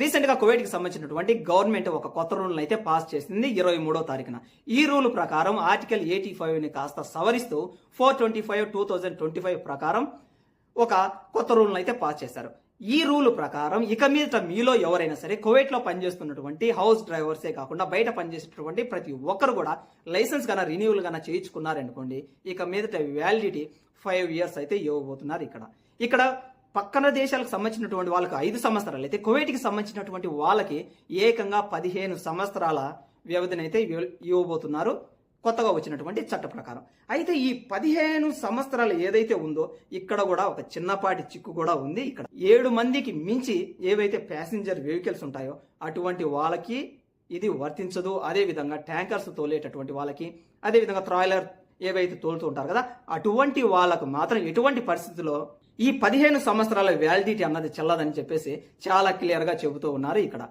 రీసెంట్గా కి సంబంధించినటువంటి గవర్నమెంట్ ఒక కొత్త రూల్ అయితే పాస్ చేసింది ఇరవై మూడో తారీఖున. ఈ రూల్ ప్రకారం ఆర్టికల్ ఎయిటీ ఫైవ్ని కాస్త సవరిస్తూ four twenty five two thousand twenty five ప్రకారం ఒక కొత్త రూల్ అయితే పాస్ చేశారు. ఈ రూల్ ప్రకారం ఇక మీదట మీలో ఎవరైనా సరే కువైట్లో పనిచేస్తున్నటువంటి హౌస్ డ్రైవర్సే కాకుండా బయట పనిచేసేటటువంటి ప్రతి ఒక్కరు కూడా లైసెన్స్ గాన రిన్యూవల్ గాన చేయించుకున్నారనుకోండి ఇక మీదట వ్యాలిడిటీ ఫైవ్ ఇయర్స్ అయితే ఇవ్వబోతున్నారు ఇక్కడ. ఇక్కడ పక్కన దేశాలకు సంబంధించినటువంటి వాళ్ళకి ఐదు సంవత్సరాలు అయితే కువైట్కి సంబంధించినటువంటి వాళ్ళకి ఏకంగా పదిహేను సంవత్సరాల వ్యవధిని అయితే ఇవ్వబోతున్నారు కొత్తగా వచ్చినటువంటి చట్ట ప్రకారం. అయితే ఈ పదిహేను సంవత్సరాలు ఏదైతే ఉందో ఇక్కడ కూడా ఒక చిన్నపాటి చిక్కు కూడా ఉంది. ఇక్కడ ఏడు మందికి మించి ఏవైతే ప్యాసింజర్ వెహికల్స్ ఉంటాయో అటువంటి వాళ్ళకి ఇది వర్తించదు. అదే విధంగా ట్యాంకర్స్ తోలేటటువంటి వాళ్ళకి అదే విధంగా ట్రాయిలర్ ఏవైతే తోలుతూ ఉంటారు కదా అటువంటి వాళ్ళకు మాత్రం ఎటువంటి పరిస్థితుల్లో ఈ పదిహేను సంవత్సరాల వ్యాలిడిటీ అన్నది చెల్లదని చెప్పేసి చాలా క్లియర్గా చెబుతూ ఉన్నారు ఇక్కడ.